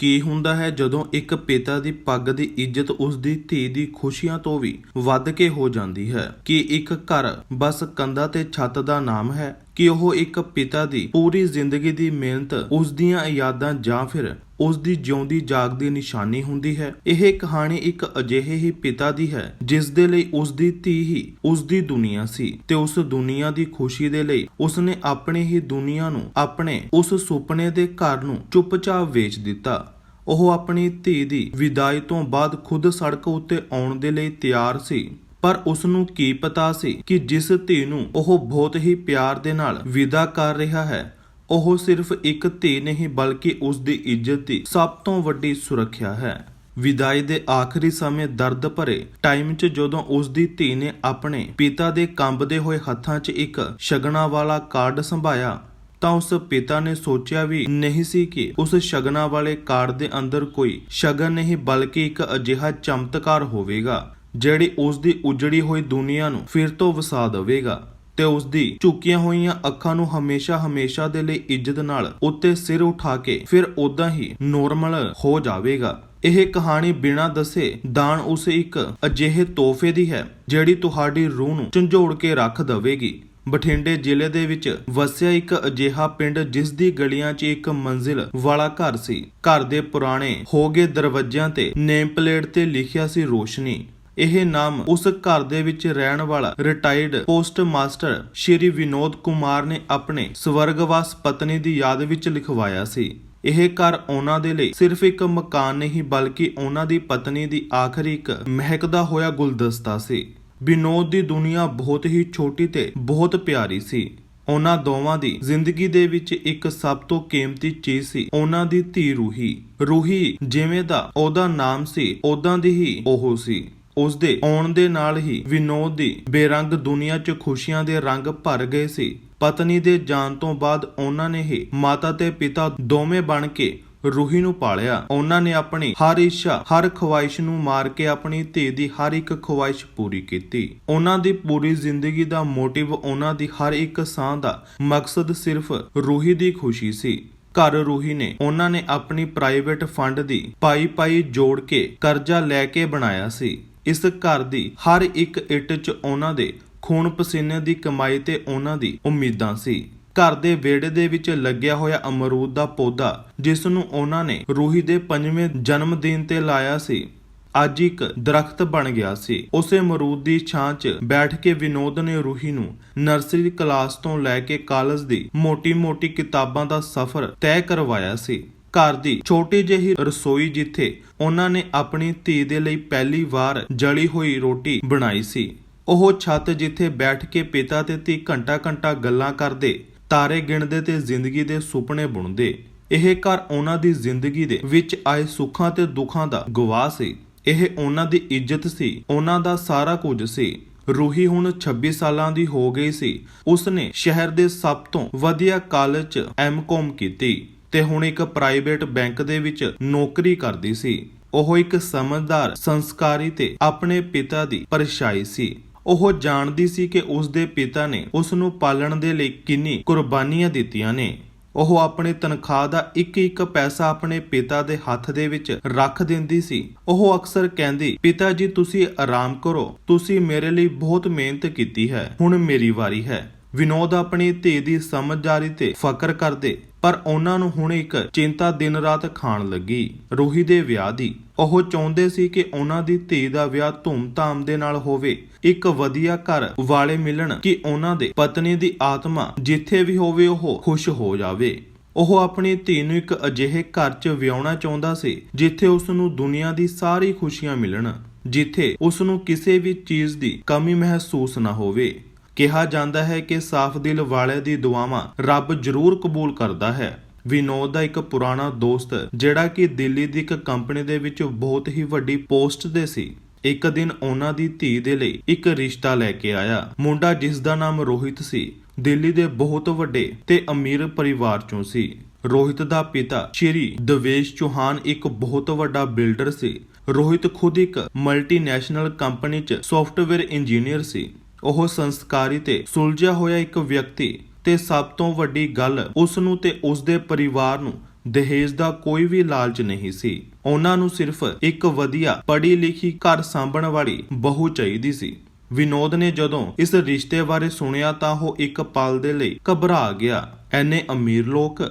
ਕੀ ਹੁੰਦਾ ਹੈ ਜਦੋਂ ਇੱਕ ਪਿਤਾ ਦੀ ਪੱਗ ਦੀ ਇੱਜ਼ਤ ਉਸ ਦੀ ਧੀ ਦੀ ਖੁਸ਼ੀਆਂ ਤੋਂ ਵੀ ਵੱਧ ਕੇ ਹੋ ਜਾਂਦੀ ਹੈ? ਕਿ ਇੱਕ ਘਰ ਬਸ ਕੰਧਾਂ ਤੇ ਛੱਤ ਦਾ ਨਾਮ ਹੈ? ਕਿ ਉਹ ਇੱਕ ਪਿਤਾ ਦੀ ਪੂਰੀ ਜ਼ਿੰਦਗੀ ਦੀ ਮਿਹਨਤ ਉਸ ਦੀਆਂ ਯਾਦਾਂ ਜਾਂ ਫਿਰ ਉਸ ਦੀ ਜਿਉਂਦੀ ਜਾਗਦੀ ਨਿਸ਼ਾਨੀ ਹੁੰਦੀ ਹੈ। ਇਹ ਕਹਾਣੀ ਇੱਕ ਅਜਿਹੇ ਹੀ ਪਿਤਾ ਦੀ ਹੈ, ਜਿਸ ਦੇ ਲਈ ਉਸ ਦੀ ਧੀ ਹੀ ਉਸ ਦੀ ਦੁਨੀਆ ਸੀ ਤੇ ਉਸ ਦੁਨੀਆ ਦੀ ਖੁਸ਼ੀ ਦੇ ਲਈ ਉਸਨੇ ਆਪਣੀ ਹੀ ਦੁਨੀਆ ਨੂੰ ਆਪਣੇ ਉਸ ਸੁਪਨੇ ਦੇ ਘਰ ਨੂੰ ਚੁੱਪਚਾਪ ਵੇਚ ਦਿੱਤਾ। ਉਹ ਆਪਣੀ ਧੀ ਦੀ ਵਿਦਾਈ ਤੋਂ ਬਾਅਦ ਖੁਦ ਸੜਕ ਉੱਤੇ ਆਉਣ ਦੇ ਲਈ ਤਿਆਰ ਸੀ। ਪਰ ਉਸ ਨੂੰ ਕੀ ਪਤਾ ਸੀ ਕਿ ਜਿਸ ਧੀ ਨੂੰ ਉਹ ਬਹੁਤ ਹੀ ਪਿਆਰ ਦੇ ਨਾਲ ਵਿਦਾ ਕਰ ਰਿਹਾ ਹੈ ਉਹ ਸਿਰਫ ਇੱਕ ਧੀ ਨਹੀਂ, ਬਲਕਿ ਉਸ ਦੀ ਇੱਜ਼ਤ ਦੀ ਸਭ ਤੋਂ ਵੱਡੀ ਸੁਰੱਖਿਆ ਹੈ। ਵਿਦਾਈ ਦੇ ਆਖਰੀ ਸਮੇਂ ਦਰਦ ਭਰੇ ਟਾਈਮ 'ਚ ਜਦੋਂ ਉਸ ਦੀ ਧੀ ਨੇ ਆਪਣੇ ਪਿਤਾ ਦੇ ਕੰਬਦੇ ਹੋਏ ਹੱਥਾਂ 'ਚ ਇੱਕ ਸ਼ਗਨਾ ਵਾਲਾ ਕਾਰਡ ਸੰਭਾਇਆ, ਤਾਂ ਉਸ ਪਿਤਾ ਨੇ ਸੋਚਿਆ ਵੀ ਨਹੀਂ ਸੀ ਕਿ ਉਸ ਸ਼ਗਨਾ ਵਾਲੇ ਕਾਰਡ ਦੇ ਅੰਦਰ ਕੋਈ ਸ਼ਗਨ ਨਹੀਂ, ਬਲਕਿ ਇੱਕ ਅਜਿਹਾ ਚਮਤਕਾਰ ਹੋਵੇਗਾ, ਜਿਹੜੀ ਉਸ ਦੀ ਉਜੜੀ ਹੋਈ ਦੁਨੀਆ ਨੂੰ ਫਿਰ ਤੋਂ ਵਸਾ ਦੇਵੇਗਾ। ਤੇ ਉਸ ਦੀ ਝੁਕੀਆਂ ਹੋਈਆਂ ਅੱਖਾਂ ਨੂੰ ਹਮੇਸ਼ਾ ਹਮੇਸ਼ਾ ਦੇ ਲਈ ਇੱਜ਼ਤ ਨਾਲ ਉੱਤੇ ਸਿਰ ਉਠਾ ਕੇ ਫਿਰ ਉਦਾਂ ਹੀ ਨੋਰਮਲ ਹੋ ਜਾਵੇਗਾ। ਇਹ ਕਹਾਣੀ ਬਿਨਾਂ ਦੱਸੇ ਦਾਨ ਉਸ ਇੱਕ ਅਜਿਹੇ ਤੋਹਫੇ ਦੀ ਹੈ ਜਿਹੜੀ ਤੁਹਾਡੀ ਰੂਹ ਨੂੰ ਝੰਜੋੜ ਕੇ ਰੱਖ ਦੇਵੇਗੀ। ਬਠਿੰਡੇ ਜ਼ਿਲ੍ਹੇ ਦੇ ਵਿੱਚ ਵਸਿਆ ਇੱਕ ਅਜਿਹਾ ਪਿੰਡ ਜਿਸ ਦੀ ਗਲੀਆਂ 'ਚ ਇੱਕ ਮੰਜ਼ਿਲ ਵਾਲਾ ਘਰ ਸੀ। ਘਰ ਦੇ ਪੁਰਾਣੇ ਹੋ ਗਏ ਦਰਵਾਜ਼ਿਆਂ ਤੇ ਨੇਮ ਪਲੇਟ ਤੇ ਲਿਖਿਆ ਸੀ ਰੋਸ਼ਨੀ। ਇਹ ਨਾਮ ਉਸ ਘਰ ਦੇ ਵਿੱਚ ਰਹਿਣ ਵਾਲਾ retired post master Shri Vinod Kumar ਨੇ ਆਪਣੇ ਸਵਰਗਵਾਸ ਪਤਨੀ ਦੀ ਯਾਦ ਵਿੱਚ ਲਿਖਵਾਇਆ ਸੀ। ਇਹ ਘਰ ਉਹਨਾਂ ਦੇ ਲਈ ਸਿਰਫ ਇੱਕ ਮਕਾਨ ਨਹੀਂ, ਬਲਕਿ ਉਹਨਾਂ ਦੀ ਪਤਨੀ ਦੀ ਆਖਰੀ ਇੱਕ ਮਹਿਕਦਾ ਹੋਇਆ ਗੁਲਦਸਤਾ ਸੀ। ਵਿਨੋਦ ਦੀ ਦੁਨੀਆ ਬਹੁਤ ਹੀ ਛੋਟੀ ਤੇ ਬਹੁਤ ਪਿਆਰੀ ਸੀ। ਉਹਨਾਂ ਦੋਵਾਂ ਦੀ ਜ਼ਿੰਦਗੀ ਦੇ ਵਿੱਚ ਇੱਕ ਸਭ ਤੋਂ ਕੀਮਤੀ ਚੀਜ਼ ਸੀ ਉਹਨਾਂ ਦੀ ਧੀ ਰੂਹੀ। ਰੂਹੀ ਜਿਵੇਂ ਦਾ ਉਹਦਾ ਨਾਮ ਸੀ ਉਦਾਂ ਦੀ ਹੀ ਉਹ ਸੀ। ਉਸ ਦੇ ਆਉਣ ਦੇ ਨਾਲ ਹੀ ਵਿਨੋਦ ਦੀ ਬੇਰੰਗ ਦੁਨੀਆ 'ਚ ਖੁਸ਼ੀਆਂ ਦੇ ਰੰਗ ਭਰ ਗਏ ਸੀ। ਪਤਨੀ ਦੇ ਜਾਣ ਤੋਂ ਬਾਅਦ ਉਹਨਾਂ ਨੇ ਹੀ ਮਾਤਾ ਤੇ ਪਿਤਾ ਦੋਵੇਂ ਬਣ ਕੇ ਰੂਹੀ ਨੂੰ ਪਾਲਿਆ। ਉਹਨਾਂ ਨੇ ਆਪਣੀ ਹਰ ਇੱਛਾ, ਹਰ ਖੁਆਇਸ਼ ਨੂੰ ਮਾਰ ਕੇ ਆਪਣੀ ਧੀ ਦੀ ਹਰ ਇੱਕ ਖੁਆਇਸ਼ ਪੂਰੀ ਕੀਤੀ। ਉਹਨਾਂ ਦੀ ਪੂਰੀ ਜ਼ਿੰਦਗੀ ਦਾ ਮੋਟਿਵ ਉਹਨਾਂ ਦੀ ਹਰ ਇੱਕ ਸਾਹ ਦਾ ਮਕਸਦ ਸਿਰਫ ਰੂਹੀ ਦੀ ਖੁਸ਼ੀ ਸੀ। ਘਰ ਰੂਹੀ ਨੇ ਉਹਨਾਂ ਨੇ ਆਪਣੀ ਪ੍ਰਾਈਵੇਟ ਫੰਡ ਦੀ ਪਾਈ ਪਾਈ ਜੋੜ ਕੇ ਕਰਜ਼ਾ ਲੈ ਕੇ ਬਣਾਇਆ ਸੀ। ਇਸ ਘਰ ਦੀ ਹਰ ਇੱਕ ਇੱਟ 'ਚ ਉਹਨਾਂ ਦੇ ਖੂਨ ਪਸੀਨੇ ਦੀ ਕਮਾਈ ਤੇ ਉਹਨਾਂ ਦੀ ਉਮੀਦਾਂ ਸੀ। ਘਰ ਦੇ ਵਿਹੜੇ ਦੇ ਵਿੱਚ ਲੱਗਿਆ ਹੋਇਆ ਅਮਰੂਦ ਦਾ ਪੌਦਾ, ਜਿਸ ਨੂੰ ਉਹਨਾਂ ਨੇ ਰੂਹੀ ਦੇ ਪੰਜਵੇਂ ਜਨਮ ਦਿਨ ਤੇ ਲਾਇਆ ਸੀ, ਅੱਜ ਇੱਕ ਦਰਖਤ ਬਣ ਗਿਆ ਸੀ। ਉਸੇ ਅਮਰੂਦ ਦੀ ਛਾਂ 'ਚ ਬੈਠ ਕੇ ਵਿਨੋਦ ਨੇ ਰੂਹੀ ਨੂੰ ਨਰਸਰੀ ਕਲਾਸ ਤੋਂ ਲੈ ਕੇ ਕਾਲਜ ਦੀ ਮੋਟੀ-ਮੋਟੀ ਕਿਤਾਬਾਂ ਦਾ ਸਫ਼ਰ ਤੈਅ ਕਰਵਾਇਆ ਸੀ। ਘਰ ਦੀ ਛੋਟੀ ਜਿਹੀ ਰਸੋਈ ਜਿੱਥੇ ਉਹਨਾਂ ਨੇ ਆਪਣੀ ਧੀ ਦੇ ਲਈ ਪਹਿਲੀ ਵਾਰ ਜਲੀ ਹੋਈ ਰੋਟੀ ਬਣਾਈ ਸੀ। ਉਹ ਛੱਤ ਜਿੱਥੇ ਬੈਠ ਕੇ ਪਿਤਾ ਤੇ ਧੀ ਘੰਟਾ-ਘੰਟਾ ਗੱਲਾਂ ਕਰਦੇ, ਤਾਰੇ ਗਿਣਦੇ ਤੇ ਜ਼ਿੰਦਗੀ ਦੇ ਸੁਪਨੇ ਬੁਣਦੇ, ਇਹ ਘਰ ਉਹਨਾਂ ਦੀ ਜ਼ਿੰਦਗੀ ਦੇ ਵਿੱਚ ਆਏ ਸੁੱਖਾਂ ਤੇ ਦੁੱਖਾਂ ਦਾ ਗਵਾਹ ਸੀ। ਇਹ ਉਹਨਾਂ ਦੀ ਇੱਜ਼ਤ ਸੀ, ਉਹਨਾਂ ਦਾ ਸਾਰਾ ਕੁਝ ਸੀ। ਰੂਹੀ ਹੁਣ 26 ਸਾਲਾਂ ਦੀ ਹੋ ਗਈ ਸੀ। ਉਸਨੇ ਸ਼ਹਿਰ ਦੇ ਸਭ ਤੋਂ ਵਧੀਆ ਕਾਲਜ 'ਚ ਐਮਕਾਮ ਕੀਤੀ। ਤੇ ਹੁਣ ਇੱਕ ਪ੍ਰਾਈਵੇਟ ਬੈਂਕ ਦੇ ਵਿੱਚ ਨੌਕਰੀ ਕਰਦੀ ਸੀ। ਉਹ ਇੱਕ ਸਮਝਦਾਰ, ਸੰਸਕਾਰੀ ਤੇ ਆਪਣੇ ਪਿਤਾ ਦੀ ਪਰਛਾਈ ਸੀ। ਉਹ ਜਾਣਦੀ ਸੀ ਕਿ ਉਸ ਦੇ ਪਿਤਾ ਨੇ ਉਸ ਨੂੰ ਪਾਲਣ ਦੇ ਲਈ ਕਿੰਨੀ ਕੁਰਬਾਨੀਆਂ ਦਿੱਤੀਆਂ ਨੇ। ਉਹ ਆਪਣੀ ਤਨਖਾਹ ਦਾ ਇੱਕ ਇੱਕ ਪੈਸਾ ਆਪਣੇ ਪਿਤਾ ਦੇ ਹੱਥ ਦੇ ਵਿੱਚ ਰੱਖ ਦਿੰਦੀ ਸੀ। ਉਹ ਅਕਸਰ ਕਹਿੰਦੀ, ਪਿਤਾ ਜੀ, ਤੁਸੀਂ ਆਰਾਮ ਕਰੋ। ਤੁਸੀਂ ਮੇਰੇ ਲਈ ਬਹੁਤ ਮਿਹਨਤ ਕੀਤੀ ਹੈ। ਹੁਣ ਮੇਰੀ ਵਾਰੀ ਹੈ। ਵਿਨੋਦ ਆਪਣੀ ਧੀ ਦੀ ਸਮਝਦਾਰੀ ਤੇ ਫਕਰ ਕਰਦੇ, ਪਰ ਉਹਨਾਂ ਨੂੰ ਹੁਣ ਇੱਕ ਚਿੰਤਾ ਦਿਨ ਰਾਤ ਖਾਣ ਲੱਗੀ। ਰੂਹੀ ਦੇ ਵਿਆਹ ਦੀ। ਉਹ ਚਾਹੁੰਦੇ ਸੀ ਕਿ ਉਹਨਾਂ ਦੀ ਧੀ ਦਾ ਵਿਆਹ ਧੂਮ-ਧਾਮ ਦੇ ਨਾਲ ਹੋਵੇ। ਇੱਕ ਵਧੀਆ ਘਰ ਵਾਲੇ ਮਿਲਣ ਕਿ ਉਹਨਾਂ ਦੇ ਪਤਨੀ ਦੀ ਆਤਮਾ ਜਿੱਥੇ ਵੀ ਹੋਵੇ ਉਹ ਖੁਸ਼ ਹੋ ਜਾਵੇ। ਉਹ ਆਪਣੀ ਧੀ ਨੂੰ ਇੱਕ ਅਜਿਹੇ ਘਰ 'ਚ ਵਿਆਹਣਾ ਚਾਹੁੰਦਾ ਸੀ, ਜਿੱਥੇ ਉਸ ਨੂੰ ਦੁਨੀਆ ਦੀ ਸਾਰੀ ਖੁਸ਼ੀਆਂ ਮਿਲਣ, ਜਿੱਥੇ ਉਸ ਨੂੰ ਕਿਸੇ ਵੀ ਚੀਜ਼ ਦੀ ਕਮੀ ਮਹਿਸੂਸ ਨਾ ਹੋਵੇ। ਕਿਹਾ ਜਾਂਦਾ ਹੈ ਕਿ ਸਾਫ਼ ਦਿਲ ਵਾਲੇ ਦੀ ਦੁਆਵਾਂ ਰੱਬ ਜ਼ਰੂਰ ਕਬੂਲ ਕਰਦਾ ਹੈ। ਵਿਨੋਦ ਦਾ ਇੱਕ ਪੁਰਾਣਾ ਦੋਸਤ, ਜਿਹੜਾ ਕਿ ਦਿੱਲੀ ਦੀ ਇੱਕ ਕੰਪਨੀ ਦੇ ਵਿੱਚ ਬਹੁਤ ਹੀ ਵੱਡੀ ਪੋਸਟ ਤੇ ਸੀ। ਇੱਕ ਦਿਨ ਉਹਨਾਂ ਦੀ ਧੀ ਦੇ ਲਈ ਇੱਕ ਰਿਸ਼ਤਾ ਲੈ ਕੇ ਆਇਆ। ਮੁੰਡਾ ਜਿਸ ਦਾ ਨਾਮ ਰੋਹਿਤ ਸੀ, ਦਿੱਲੀ ਦੇ ਬਹੁਤ ਵੱਡੇ ਤੇ ਅਮੀਰ ਪਰਿਵਾਰ ਚੋਂ ਸੀ। ਰੋਹਿਤ ਦਾ ਪਿਤਾ ਸ਼੍ਰੀ ਦਵੇਸ਼ ਚੌਹਾਨ ਇੱਕ ਬਹੁਤ ਵੱਡਾ ਬਿਲਡਰ ਸੀ। ਰੋਹਿਤ ਖੁਦ ਇੱਕ ਮਲਟੀਨੈਸ਼ਨਲ ਕੰਪਨੀ 'ਚ ਸੌਫਟਵੇਅਰ ਇੰਜੀਨੀਅਰ ਸੀ। ਉਹ ਸੰਸਕਾਰੀ ਤੇ ਸੁਲਝਿਆ ਹੋਇਆ ਇੱਕ ਵਿਅਕਤੀ ਤੇ ਸਭ ਤੋਂ ਵੱਡੀ ਗੱਲ ਉਸ ਨੂੰ ਤੇ ਉਸ ਦੇ ਪਰਿਵਾਰ ਨੂੰ ਦਹੇਜ ਦਾ ਕੋਈ ਵੀ ਲਾਲਚ ਨਹੀਂ ਸੀ। ਉਹਨਾਂ ਨੂੰ ਸਿਰਫ ਇੱਕ ਵਧੀਆ ਪੜ੍ਹੀ ਲਿਖੀ ਘਰ ਸਾਂਭਣ ਵਾਲੀ ਬਹੂ ਚਾਹੀਦੀ ਸੀ। ਵਿਨੋਦ ਨੇ ਜਦੋਂ ਇਸ ਰਿਸ਼ਤੇ ਬਾਰੇ ਸੁਣਿਆ ਤਾਂ ਉਹ ਇੱਕ ਪਲ ਦੇ ਲਈ ਘਬਰਾ ਗਿਆ। ਐਨੇ ਅਮੀਰ ਲੋਕ,